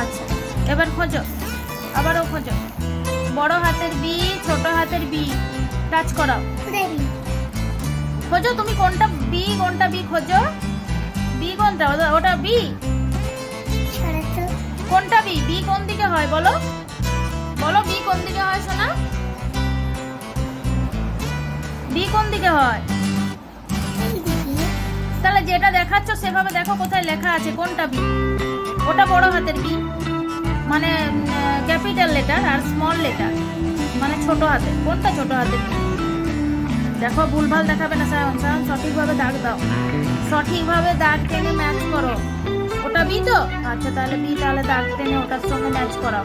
আচ্ছা এবার খোঁজো। আবারও খোঁজো। বড় হাতের বি ছোট হাতের বি। টাচ করাও। খোঁজো তুমি কোনটা বি কোনটা বি খোঁজো। বি কোনটা? ওটা- ওটা বি? কোনটা বি? বি কোন দিকে হয় বলো? বলো বি কোন দিকে হয় সোনা? বি কোন দিকে হয়? তাহলে যেটা দেখাচ্ছ সেভাবে দেখো কোথায় লেখা আছে, কোনটা বি? ওটা বড় হাতের বি মানে ক্যাপিটাল লেটার আর স্মল লেটার মানে ছোট হাতের। কোনটা ছোট হাতের দেখো, ভুলভাল দেখাবে না সায়ন সায়ন সঠিকভাবে দাগ দাও। সঠিকভাবে দাগ টেনে ম্যাচ করো। ওটা বি তো? আচ্ছা তাহলে বি, তাহলে দাগ টেনে ওটার সঙ্গে ম্যাচ করাও।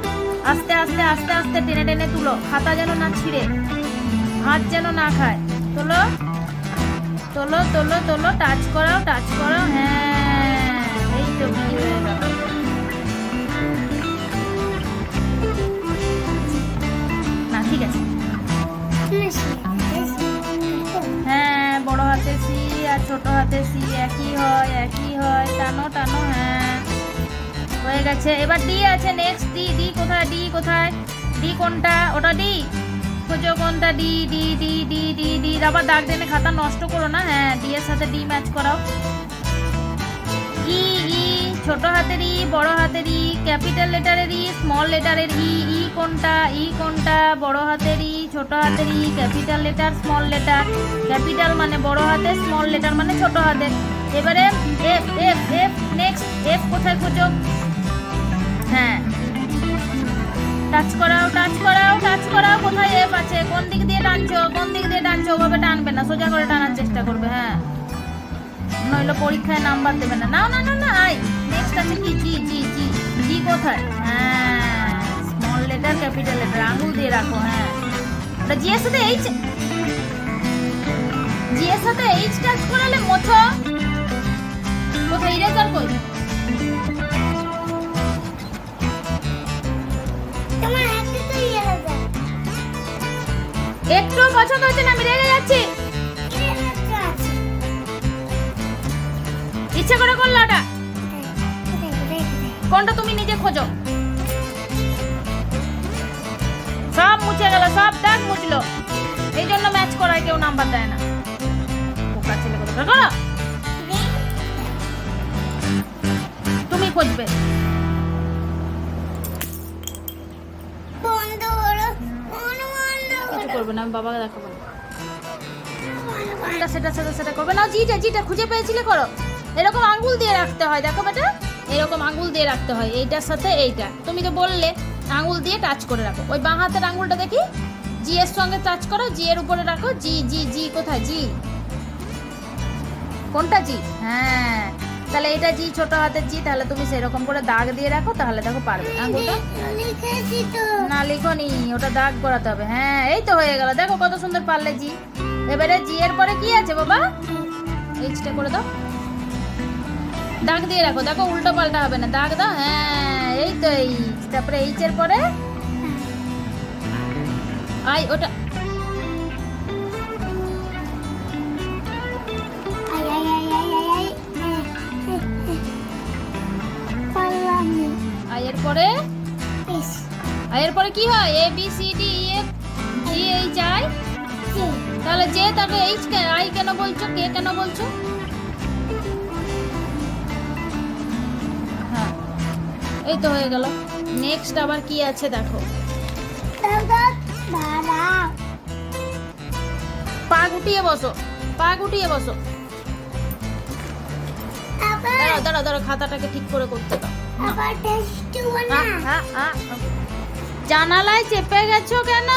আস্তে আস্তে আস্তে আস্তে টেনে টেনে তুলো। খাতা যেন না ছিঁড়ে, হাত যেন না খায়। তোলো। তোলো তোলো তোলো টাচ করাও টাচ করাও হ্যাঁ এই তো না, ঠিক আছে। হ্যাঁ বড় হাতে সি আর ছোট হাতে সি, একই হয় একই হয়, টানো টানো হ্যাঁ। হয়ে গেছে। এবার ডি আছে নেক্সট ডি ডি কোথায় ডি কোথায়? ডি কোনটা? ওটা ডি। খোঁজো কোনটা D D D D D D, আবার দাগ টেনে খাতা নষ্ট করো না। হ্যাঁ ডি এর সাথে ডি ম্যাচ করাও। ই ই, ছোট হাতের ই, বড় হাতের ই, ক্যাপিটাল লেটারের ই, স্মল লেটারের ই ই কোনটা ই কোনটা, বড় হাতের ই, ছোট হাতের E, capital letter, small letter. Capital মানে বড় হাতের, স্মল লেটার মানে ছোট হাতের। এবারে F F F next F টানছো কোন দিক দিয়ে টানছো ওভাবে টানবে না, সোজা করে টানার চেষ্টা করবে হ্যাঁ। নইলে পরীক্ষায় নাম্বার দেবে না। না না না আই নেক্সট আছে কি? জি জি জি জি কোথায়? হ্যাঁ স্মল লেটার ক্যাপিটাল লেটার আঙুল দিয়ে রাখো হ্যাঁ। ওটা জি এর সাথে এইচ জি এর সাথে এইচ টাচ করালে মোছো কোথায়? ইরেজার কই? একটু পছন্দ হচ্ছে না, আমি রেগে যাচ্ছি। ইচ্ছে করে করল ওটা। কোনটা তুমি নিজে খোঁজো? সব মুছে গেল, সব দাগ মুছলো। এই জন্য ম্যাচ করায় কেউ নাম্বার দেয় না। বোকা ছেলে করো তুমি খুঁজবে। করবে না, আমি বাবাকে দেখাবো সেটা সেটা সেটা করবে না। জিটা জিটা খুঁজে পেয়েছিলে করো। এরকম আঙ্গুল দিয়ে রাখতে হয়, দেখো বেটা। এরকম আঙ্গুল দিয়ে রাখতে হয়, এইটার সাথে এইটা। তুমি তো বললে, আঙ্গুল দিয়ে টাচ করে রাখো। ওই বাঁ হাতের আঙ্গুলটা দেখি। জি এর সঙ্গে টাচ করো, জি এর উপরে রাখো। জি জি জি, কোথায়? জি। কোনটা জি? হ্যাঁ। তাহলে এটা জি ছোট হাতের জি তাহলে তুমি সেরকম করে দাগ দিয়ে রাখো তাহলে দেখো পারবে আঙ্গুলটা না লিখোনি ওটা দাগ করাতে হবে। হ্যাঁ এই তো হয়ে গেল। দেখো কত সুন্দর পারলে জি। এবারে জি এর পরে কি আছে বাবা? এইচটা করে দাও। দাগ দিয়ে রাখো। দেখো উল্টো পাল্টা হবে না। দাগ দাও। হ্যাঁ এই তো এই তারপরে এইচ এর পরে? আই ওটা আই এর পরে আই এর পরে কি হয়? A B C D E F G H I তাহলে যে তাকে এইচ কে আই কেন বলছো? কে কেন বলছো? হ্যাঁ। এই তো হয়ে গেল। নেক্সট আবার কি আছে দেখো? পা গুটিয়ে বসো। পা গুটিয়ে বসো। দাঁড়াও দাঁড়াও, খাতাটাকে ঠিক করে করতে দাও। জানালায় চেপে গেছো কেন?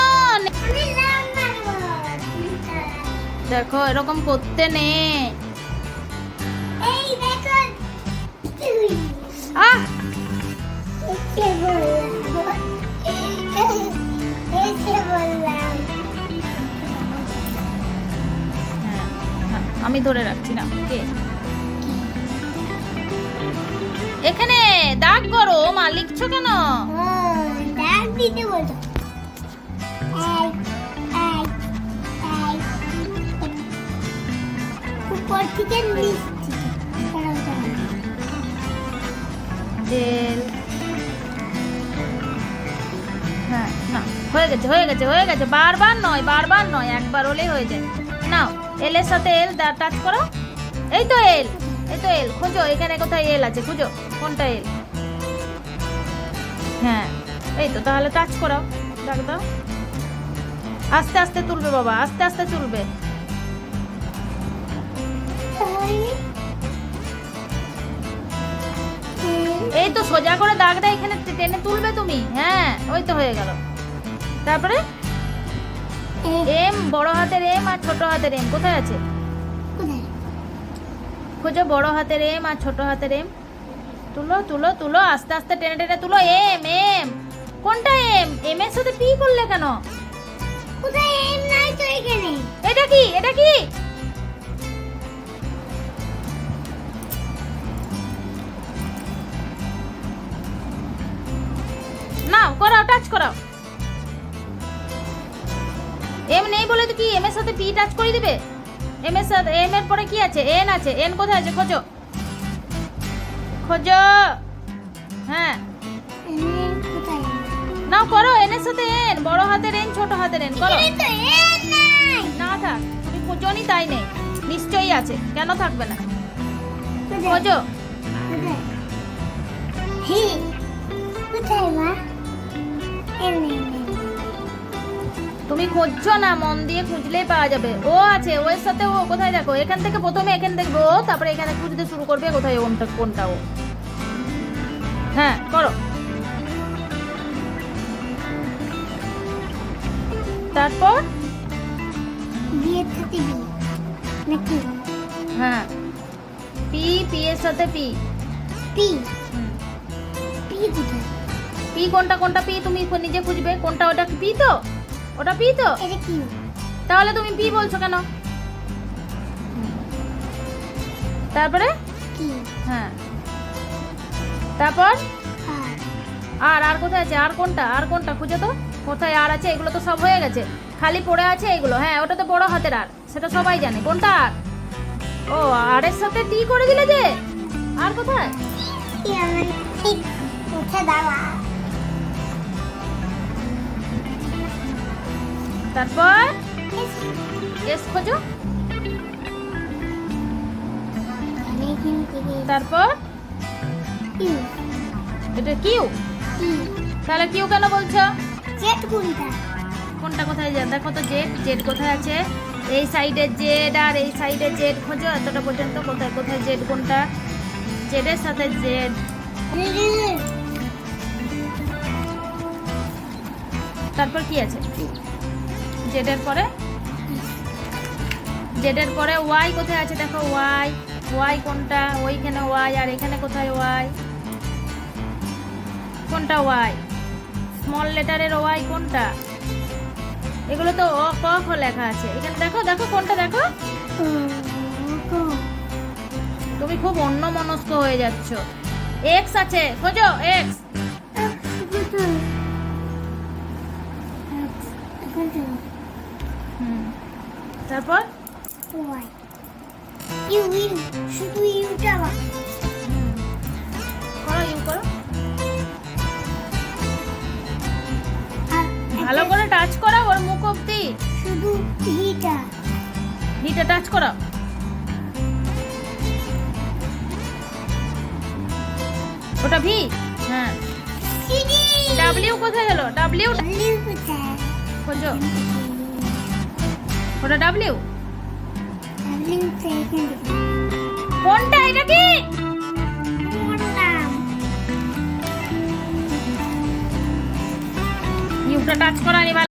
দেখো এরকম করতে নে। আহ! হ্যাঁ, হ্যাঁ, আমি ধরে রাখছি না। কে? এখানে দাগ করো মা, লিখছো কেন? ডেল হ্যাঁ না, হয়ে গেছে হয়ে গেছে হয়ে গেছে। বারবার নয় বারবার নয়, একবার হলেই হয়ে যায়। নাও এল এর সাথে এল টাচ করো। এই তো এল। এই তো এল, খুঁজো, এখানে কোথায় এল আছে, খুঁজো, কোনটা এল? হ্যাঁ এই তো, তাহলে টাচ করাও, ডাক দাও। আস্তে আস্তে তুলবে বাবা, আস্তে আস্তে তুলবে। এই তো সোজা করে দাগটা এখানে টেনে তুলবে তুমি। হ্যাঁ ওই তো হয়ে গেল। তারপরে? এম, বড় হাতের এম আর ছোট হাতের এম, কোথায় আছে? খোঁজো বড় হাতের এম আর ছোট হাতের এম। তুলো তুলো তুলো আস্তে আস্তে টেনে টেনে তুলো এম এম। কোনটা এম? এম এর সাথে পি করলে কেন? কোথায় এম নাই এটা কি? এটা কি? নাও করাও টাচ করাও। এম নেই বলে তো কি এম এর সাথে পি টাচ করে দিবে? এম এর সাথে এম এর পরে কি আছে? এন আছে। এন কোথায় আছে? খোঁজো। খোঁজো। হ্যাঁ। নাও করো। এন এর সাথে এন বড় হাতের এন ছোট হাতের এন করো। না থাক। তুমি খোঁজোনি তাই নেই। নিশ্চয়ই আছে। কেন থাকবে না? খোঁজো। তুমি খুঁজছো না মন দিয়ে খুঁজলেই পাওয়া যাবে। ও আছে ও এর সাথে ও কোথায় দেখো? এখান থেকে প্রথমে এখান দেখবে ও তারপরে এখানে খুঁজতে শুরু করবে কোথায় ওনটা কোনটা ও। হ্যাঁ করো। তারপর? বি নাকি? হ্যাঁ। পি পি এর সাথে পি। পি। পি কোনটা? কোনটা পি তুমি নিজে খুঁজবে? কোনটা ওটা পি তো? ওটা পি তো? এটা কি? তাহলে তুমি পি বলছো কেন? তারপরে? কি? হ্যাঁ। তারপর? আর। আর কোথায় আছে? আর কোনটা? আর কোনটা? খুঁজে তো। কোথায় আর আছে? এগুলো তো সব হয়ে গেছে। খালি পড়ে আছে এগুলো। হ্যাঁ ওটা তো বড় হাতের আর। সেটা সবাই জানে। কোনটা আর? ও আর এর সাথে টি করে দিলে যে? আর কোথায়? কি আমার? ঠিক উঠে দাঁড়া। তারপর? এস খোঁজো। তারপর? এটা কিউ? তাহলে কিউ কেন বলছো? জেট কোনটা কোনটা কোথায় যায় দেখো তো জেড জেড কোথায় আছে? এই সাইডে জেড আর এই সাইডে জেড খোঁজো, এতটা পর্যন্ত কোথায় কোথায় জেড কোনটা? জেডের সাথে জেড। তারপর কি আছে? জেডের পরে? জেডের পরে ওয়াই কোথায় আছে? দেখো, ওয়াই। ওয়াই কোনটা? ওইখানে ওয়াই। আর এখানে কোথায় ওয়াই? কোনটা ওয়াই? স্মল লেটারের ওয়াই কোনটা? এগুলো তো অ, ক, খ লেখা আছে। এখানে দেখো দেখো কোনটা, দেখো। তুমি খুব অন্য মনস্ক হয়ে যাচ্ছ। এক্স আছে। খোঁজো, এক্স। তারপর? ইউ ইউ শুধু ইউটা করো ইউ করো। ভালো করে টাচ করো ওর মুখ অব্দি শুধু হিটা হিটা টাচ করো ওটা ভি হ্যাঁ। ডাব্লিউ কোথায় গেল? ডাব্লিউ খোঁজো। ওটা ডাব্লিউ কোনটা এটা কি? ইউটা টাচ করা